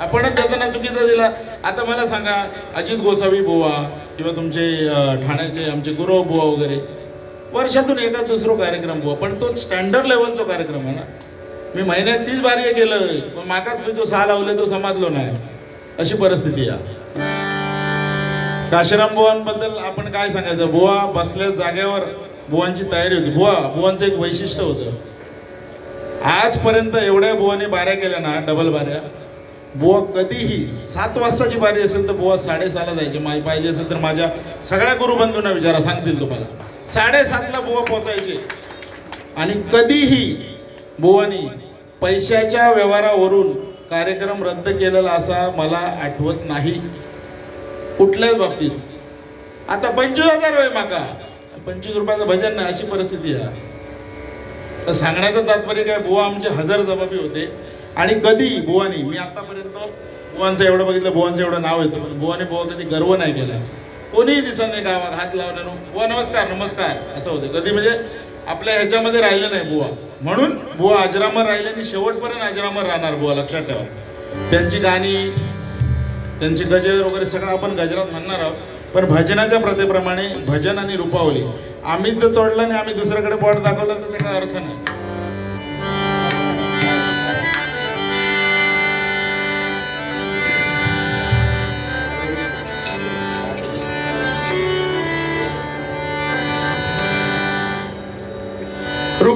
आपणच देताना चुकीचा दिला. आता मला सांगा अजित गोसावी बुवा किंवा तुमचे ठाण्याचे आमचे गुरव बुवा वगैरे वर्षातून एका दुसरो कार्यक्रम बुवा पण तो स्टँडर्ड लेवलचा कार्यक्रम आहे ना. मी महिन्यात तीच बारी केलं पण मागाच मी जो सहा लावले तो समजलो नाही. अशी परिस्थिती आहे. काशीराम बुवांबद्दल आपण काय सांगायचं? बुवा बसल्या जागेवर बुवांची तयारी होती. बुवा बुवांचं एक वैशिष्ट्य होतं. आजपर्यंत एवढ्या बुवाने बाऱ्या केल्या ना डबल बाऱ्या. बुवा कधीही सात वाजताची बारी असेल तर बुवा साडेसहाला जायचे. मा- पाहिजे असेल तर माझ्या सगळ्या गुरुबंधूंना विचारा सांगतील तुम्हाला. साडेसातला बुवा पोचायचे. आणि कधीही बुवानी पैशाच्या व्यवहारावरून कार्यक्रम रद्द केलेला असा मला आठवत नाही. कुठल्याच बाबतीत. आता पंचवीस हजार होय माका. पंचवीस रुपयाचं भजन नाही अशी परिस्थिती आहे. तर सांगण्याचं तात्पर्य काय? बुवा आमचे हजार जबाबी होते. आणि कधी? भुवानी मी आतापर्यंत बुवांचं एवढं बघितलं बुवांचं एवढं नाव येतं पण भुवानी बुवा कधी गर्व नाही केला. कोणीही दिसत नाही गावात हात लावल्यानं बुवा नमस्कार नमस्कार. असं होतं. कधी म्हणजे आपल्या ह्याच्यामध्ये राहिलं नाही बुवा. म्हणून बुवा अजरामर राहिले आणि शेवटपर्यंत अजरामर राहणार बुवा लक्षात ठेवा. त्यांची गाणी त्यांची गजर वगैरे सगळं आपण गजरात म्हणणार आहोत. पण भजनाच्या प्रथेप्रमाणे भजन आणि रूपावली. आम्ही तर तोडलं आणि आम्ही दुसऱ्याकडे पोट दाखवलं तर त्याचा अर्थ नाही.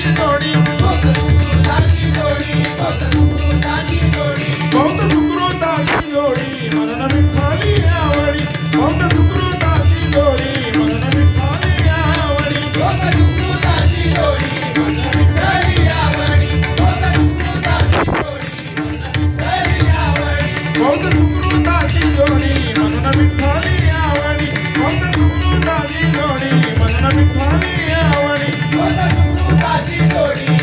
you know கொடி